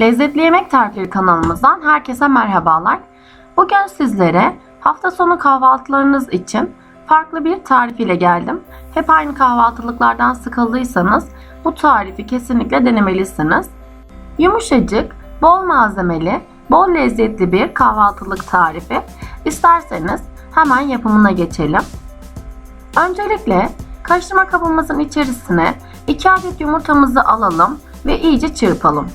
Lezzetli Yemek Tarifleri kanalımızdan herkese merhabalar. Bugün sizlere hafta sonu kahvaltılarınız için farklı bir tarif ile geldim. Hep aynı kahvaltılıklardan sıkıldıysanız bu tarifi kesinlikle denemelisiniz. Yumuşacık, bol malzemeli, bol lezzetli bir kahvaltılık tarifi. İsterseniz hemen yapımına geçelim. Öncelikle karıştırma kabımızın içerisine 2 adet yumurtamızı alalım ve iyice çırpalım.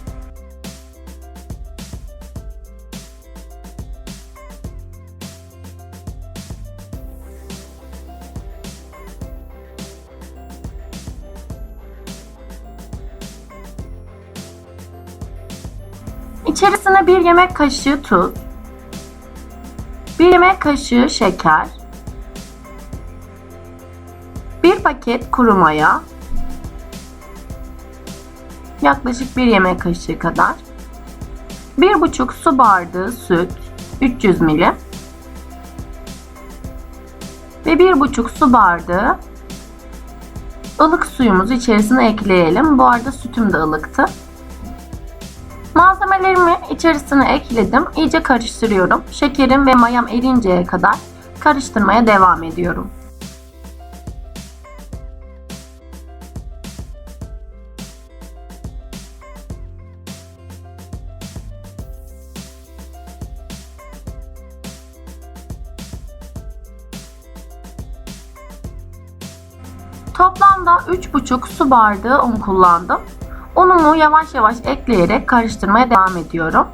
İçerisine bir yemek kaşığı tuz, bir yemek kaşığı şeker, bir paket kuru maya, yaklaşık bir yemek kaşığı kadar, bir buçuk su bardağı süt, 300 ml ve bir buçuk su bardağı ılık suyumuzu içerisine ekleyelim. Bu arada sütüm de ılıktı. Malzemelerimi içerisine ekledim. İyice karıştırıyorum. Şekerim ve mayam erinceye kadar karıştırmaya devam ediyorum. Toplamda 3,5 su bardağı un kullandım. Unumu yavaş yavaş ekleyerek karıştırmaya devam ediyorum.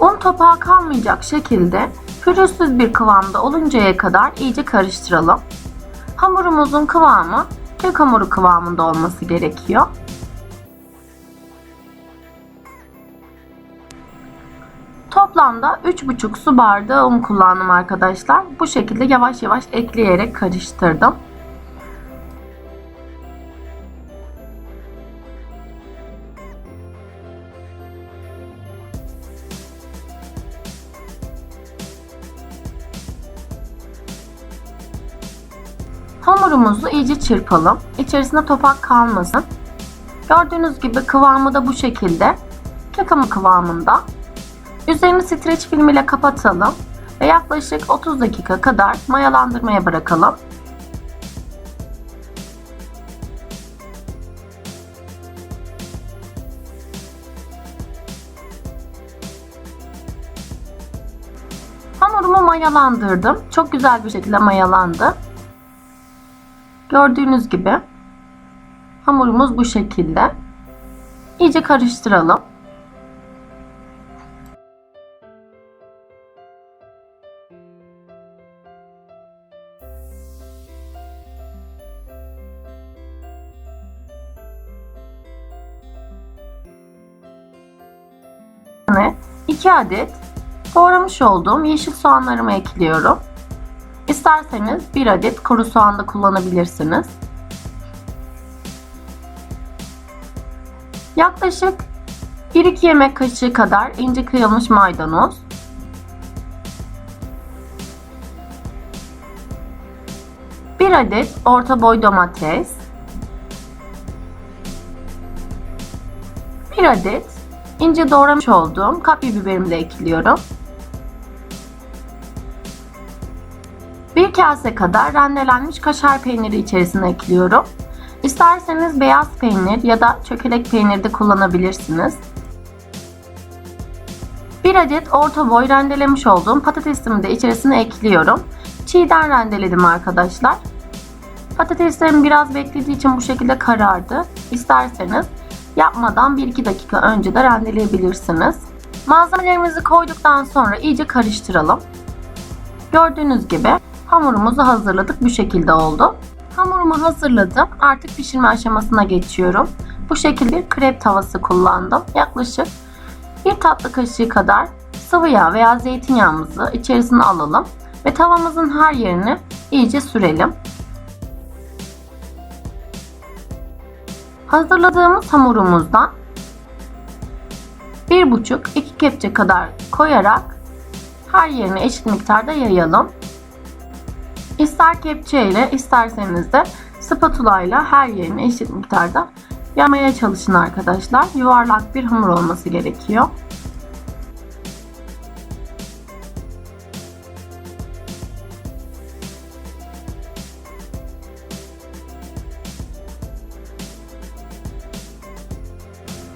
Un topağı kalmayacak şekilde pürüzsüz bir kıvamda oluncaya kadar iyice karıştıralım. Hamurumuzun kıvamı kek hamuru kıvamında olması gerekiyor. Toplamda 3,5 su bardağı un kullandım arkadaşlar. Bu şekilde yavaş yavaş ekleyerek karıştırdım. Hamurumuzu iyice çırpalım. İçerisinde topak kalmasın. Gördüğünüz gibi kıvamı da bu şekilde. Hamuru kıvamında. Üzerini streç film ile kapatalım ve yaklaşık 30 dakika kadar mayalandırmaya bırakalım. Hamurumu mayalandırdım. Çok güzel bir şekilde mayalandı. Gördüğünüz gibi hamurumuz bu şekilde. İyice karıştıralım. Ve 2 adet doğramış olduğum yeşil soğanlarımı ekliyorum. İsterseniz bir adet kuru soğan da kullanabilirsiniz. Yaklaşık 1-2 yemek kaşığı kadar ince kıyılmış maydanoz. Bir adet orta boy domates. Bir adet ince doğramış olduğum kapya biberimi de ekliyorum. Bir kase kadar rendelenmiş kaşar peyniri içerisine ekliyorum. İsterseniz beyaz peynir ya da çökelek peynir de kullanabilirsiniz. Bir adet orta boy rendelemiş olduğum patatesimi de içerisine ekliyorum. Çiğden rendeledim arkadaşlar. Patateslerim biraz beklediği için bu şekilde karardı. İsterseniz yapmadan 1-2 dakika önce de rendeleyebilirsiniz. Malzemelerimizi koyduktan sonra iyice karıştıralım. Gördüğünüz gibi hamurumuzu hazırladık. Bu şekilde oldu. Hamurumu hazırladım. Artık pişirme aşamasına geçiyorum. Bu şekilde bir krep tavası kullandım. Yaklaşık Bir tatlı kaşığı kadar sıvı yağ veya zeytinyağımızı içerisine alalım ve tavamızın her yerini iyice sürelim. Hazırladığımız hamurumuzdan 1,5-2 kepçe kadar koyarak her yerine eşit miktarda yayalım. İster kepçe ile isterseniz de spatula ile her yerine eşit miktarda yamaya çalışın arkadaşlar. Yuvarlak bir hamur olması gerekiyor.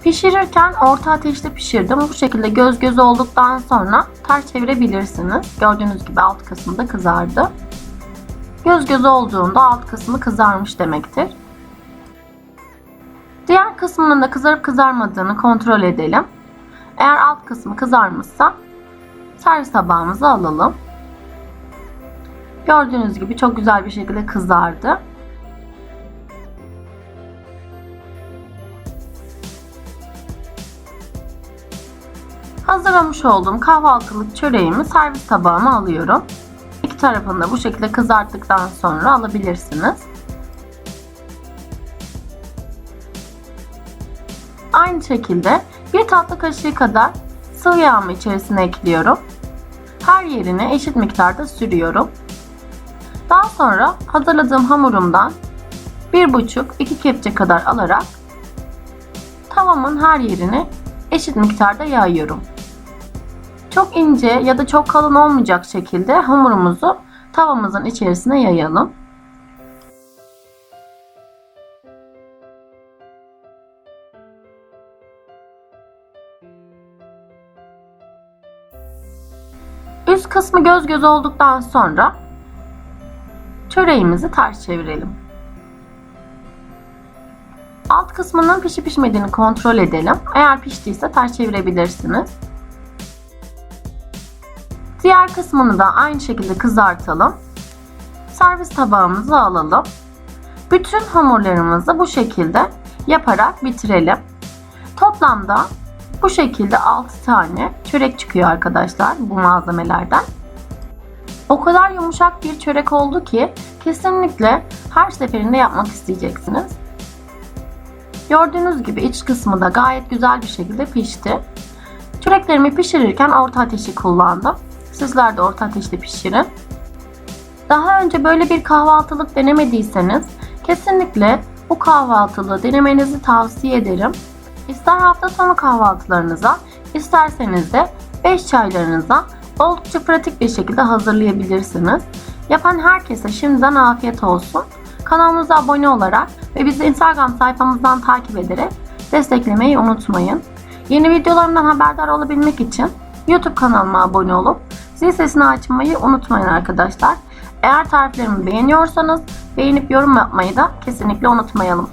Pişirirken orta ateşte pişirdim. Bu şekilde göz göz olduktan sonra ters çevirebilirsiniz. Gördüğünüz gibi alt kısmı da kızardı. Göz göz olduğunda alt kısmı kızarmış demektir. Diğer kısmının da kızarıp kızarmadığını kontrol edelim. Eğer alt kısmı kızarmışsa servis tabağımıza alalım. Gördüğünüz gibi çok güzel bir şekilde kızardı. Hazırlamış olduğum kahvaltılık çöreğimi servis tabağıma alıyorum. İki tarafını da bu şekilde kızarttıktan sonra alabilirsiniz. Aynı şekilde bir tatlı kaşığı kadar sıvı yağımı içerisine ekliyorum. Her yerine eşit miktarda sürüyorum. Daha sonra hazırladığım hamurumdan 1,5-2 kepçe kadar alarak tavamın her yerine eşit miktarda yayıyorum. Çok ince ya da çok kalın olmayacak şekilde hamurumuzu tavamızın içerisine yayalım. Üst kısmı göz göz olduktan sonra çöreğimizi ters çevirelim. Alt kısmının pişip pişmediğini kontrol edelim. Eğer piştiyse ters çevirebilirsiniz. Diğer kısmını da aynı şekilde kızartalım. Servis tabağımıza alalım. Bütün hamurlarımızı bu şekilde yaparak bitirelim. Toplamda bu şekilde 6 tane çörek çıkıyor arkadaşlar bu malzemelerden. O kadar yumuşak bir çörek oldu ki kesinlikle her seferinde yapmak isteyeceksiniz. Gördüğünüz gibi iç kısmı da gayet güzel bir şekilde pişti. Çöreklerimi pişirirken orta ateşi kullandım. Sizler de orta ateşte pişirin. Daha önce böyle bir kahvaltılık denemediyseniz kesinlikle bu kahvaltılığı denemenizi tavsiye ederim. İster hafta sonu kahvaltılarınıza, isterseniz de 5 çaylarınıza oldukça pratik bir şekilde hazırlayabilirsiniz. Yapan herkese şimdiden afiyet olsun. Kanalımıza abone olarak ve bizi Instagram sayfamızdan takip ederek desteklemeyi unutmayın. Yeni videolarımdan haberdar olabilmek için YouTube kanalıma abone olup zil sesini açmayı unutmayın arkadaşlar. Eğer tariflerimi beğeniyorsanız beğenip yorum yapmayı da kesinlikle unutmayalım.